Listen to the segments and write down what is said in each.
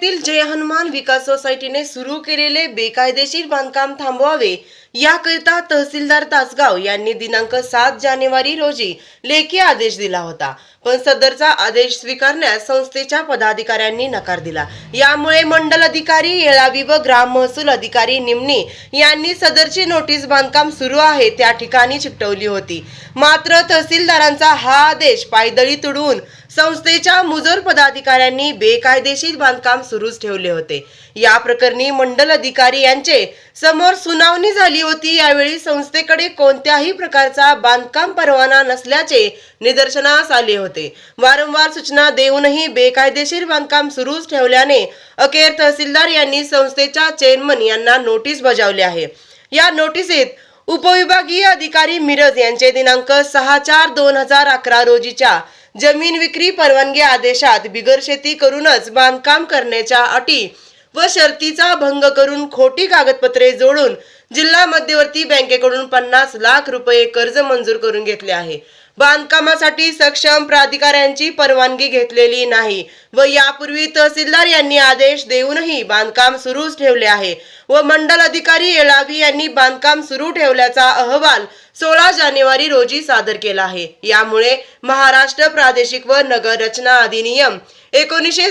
जय हनुमान विकास सोसायटीने सुरू केलेले बेकायदेशीर बांधकाम थांबवावे. याकरिता तहसीलदार तासगाव यांनी दिनांक सात जानेवारी रोजी लेखी आदेश दिला होता. पण सदरचा आदेश स्वीकारण्यास संस्थेच्या पदाधिकाऱ्यांनी नकार दिला. यामुळे मंडल अधिकारी येळावी व ग्राम महसूल अधिकारी निमणी यांनी सदरची नोटीस बांधकाम सुरू आहे त्या ठिकाणी चिकटवली होती. मात्र तहसीलदारांचा हा आदेश पायदळी तुडवून संस्थेच्या मुजोर पदाधिकाऱ्यांनी बेकायदेशीर बांधकाम सुरूच ठेवले होते. या प्रकरणी मंडल अधिकारी यांचे समोर सुनावणी झाली होती यावेळी संस्थेकडे कोणत्याही प्रकारचा बांधकाम परवाना नसल्याचे निदर्शनास आले होते. वारंवार सूचना देऊनही बेकायदेशीर बांधकाम सुरूच ठेवल्याने अखेर तहसीलदार यांनी संस्थेच्या चेअरमन यांना नोटीस बजावली आहे. या नोटीसीत उपविभागीय अधिकारी मिरज यांचे दिनांक सहा चार दोन हजार अकरा रोजीच्या जमीन विक्री परवानगी आदेशात बिगर शेती करूनच बांधकाम करण्याच्या अटी व शर्तीचा भंग करून खोटी कागदपत्रे जोडून जिल्हा मध्यवर्ती बँकेकडून पन्नास लाख रुपये कर्ज मंजूर करून घेतले आहे. बांधकामासाठी सक्षम प्राधिकाऱ्यांची परवानगी घेतलेली नाही व यापूर्वी तहसीलदार यांनी आदेश देऊनही बांधकाम सुरूच ठेवले आहे व मंडल अधिकारी येळावी यांनी बांधकाम सुरू ठेवल्याचा अहवाल सोळा जानेवारी रोजी सादर केला आहे. यामुळे महाराष्ट्र प्रादेशिक व नगर रचना अधिनियम एकोणीसशे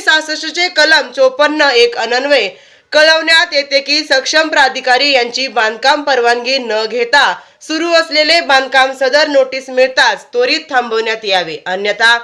चे कलम चोपन्न एक अनन्वय कळवण्यात येते की सक्षम प्राधिकारी यांची बांधकाम परवानगी न घेता सुरू असलेले बांधकाम सदर नोटीस मिळताच त्वरित थांबवण्यात यावे. अन्यथा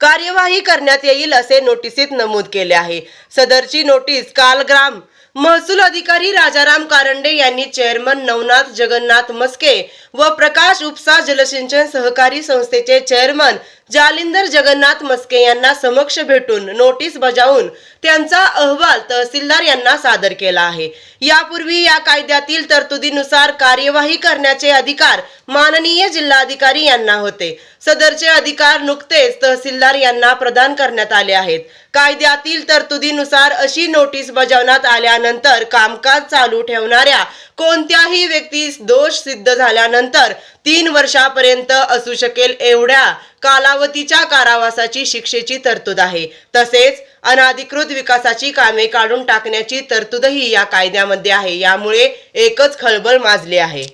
कार्यवाही करण्यात येईल असे नोटिसीत नमूद केले आहे. सदरची नोटीस काल ग्राम महसूल अधिकारी राजाराम कारंडे यांनी चेअरमन नवनाथ जगन्नाथ मस्के व प्रकाश उपसा जलसिंचन सहकारी संस्थेचे चेअरमन जालिंदर जगन्नाथ मस्के यांना समक्ष भेटून नोटीस बजावून त्यांचा अहवाल तहसीलदार यांना सादर केला आहे. यापूर्वी या कायद्यातील तरतुदीनुसार कार्यवाही करण्याचे अधिकार माननीय जिल्हाधिकारी यांना होते. सदरचे अधिकार नुकतेच तहसीलदार यांना प्रदान करण्यात आले आहेत. कायद्यातील तरतुदीनुसार अशी नोटीस बजावण्यात आल्यानंतर कामकाज चालू ठेवणाऱ्या कोणत्याही व्यक्तीस दोष सिद्ध झाल्यानंतर तीन वर्षापर्यंत असू शकेल एवढ्या कालावधीच्या कारावासाची शिक्षेची तरतूद आहे. तसेच अनाधिकृत विकासाची कामे काढून टाकण्याची तरतूदही या कायद्यामध्ये आहे. यामुळे एकच खळबळ माजली आहे.